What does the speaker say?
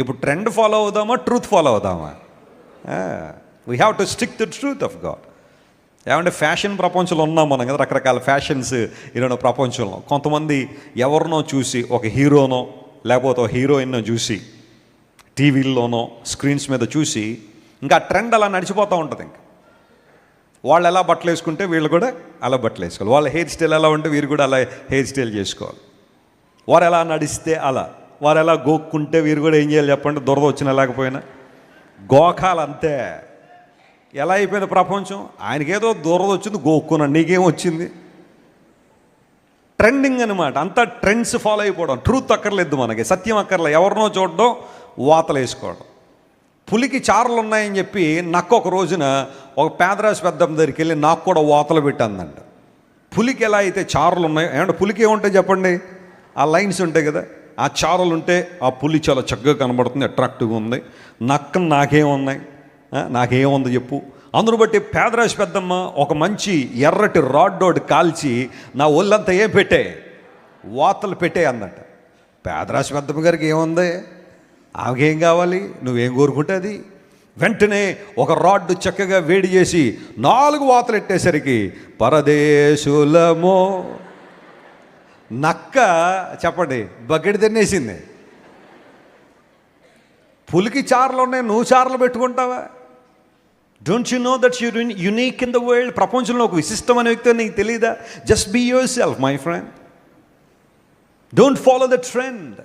ఇప్పుడు trend follow అవుదామా truth follow అవుదామా? We have to stick the truth of God ఏమంటే fashion ప్రపంచంలో ఉన్నాం మనం కదా రకరకాల ఫ్యాషన్స్ ఈరోజు ప్రపంచంలో. కొంతమంది ఎవరినో చూసి ఒక హీరోనో లేకపోతే ఒక హీరోయిన్నో చూసి టీవీల్లోనో స్క్రీన్స్ మీద చూసి ఇంకా ట్రెండ్ అలా నడిచిపోతూ ఉంటుంది ఇంకా. వాళ్ళు ఎలా బట్టలు వేసుకుంటే వీళ్ళు కూడా అలా బట్టలు వేసుకోవాలి. వాళ్ళ హెయిర్ స్టైల్ ఎలా ఉంటే వీరు కూడా అలా హెయిర్ స్టైల్ చేసుకోవాలి. వారు ఎలా నడిస్తే అలా. వారు ఎలా గోక్కుంటే వీరు కూడా ఏం చేయాలి చెప్పండి? దురద వచ్చినా లేకపోయినా. గోకాలు అంతే ఎలా అయిపోయింది ప్రపంచం? ఆయనకేదో దురద వచ్చింది గోక్కున్నాడు నీకేం వచ్చింది? ట్రెండింగ్ అనమాట అంతా ట్రెండ్స్ ఫాలో అయిపోవడం. ట్రూత్ అక్కర్లేదు మనకి. సత్యం అక్కర్లేదు ఎవరినో చూడడం వాతలు వేసుకోవడం. పులికి చారలు ఉన్నాయని చెప్పి నక్క ఒక రోజున ఒక పేదరాశి పెద్ద దగ్గరికి వెళ్ళి నాకు కూడా వాతలు పెట్టందంట. పులికి ఎలా అయితే చారలు ఉన్నాయో ఏమంటే పులికి ఏముంటాయి చెప్పండి? ఆ లైన్స్ ఉంటాయి కదా? ఆ చారలు ఉంటే ఆ పులి చాలా చక్కగా కనబడుతుంది అట్రాక్టివ్గా ఉంది. నక్క నాకేమున్నాయి నాకేముంది చెప్పు. అందును బట్టి పేదరాశి పెద్దమ్మ ఒక మంచి ఎర్రటి రాడ్డోడు కాల్చి నా ఒళ్ళంతా ఏం పెట్టే? వాతలు పెట్టే అందట పేదరాశి పెద్దమ్మ గారికి ఏముంది ఆమెకేం కావాలి? నువ్వేం కోరుకుంటే అది. వెంటనే ఒక రాడ్డు చక్కగా వేడి చేసి నాలుగు వాతలు ఎట్టేసరికి పరదేశులమో నక్క చెప్పండి బకెట్ తినేసింది. పులికి చార్లు ఉన్నాయి నువ్వు చార్లు పెట్టుకుంటావా? Don't you know that you unique in the world ప్రపంచంలో ఒక విశిష్టమైన వ్యక్తి నీకు తెలియదా just be yourself my friend don't follow the trend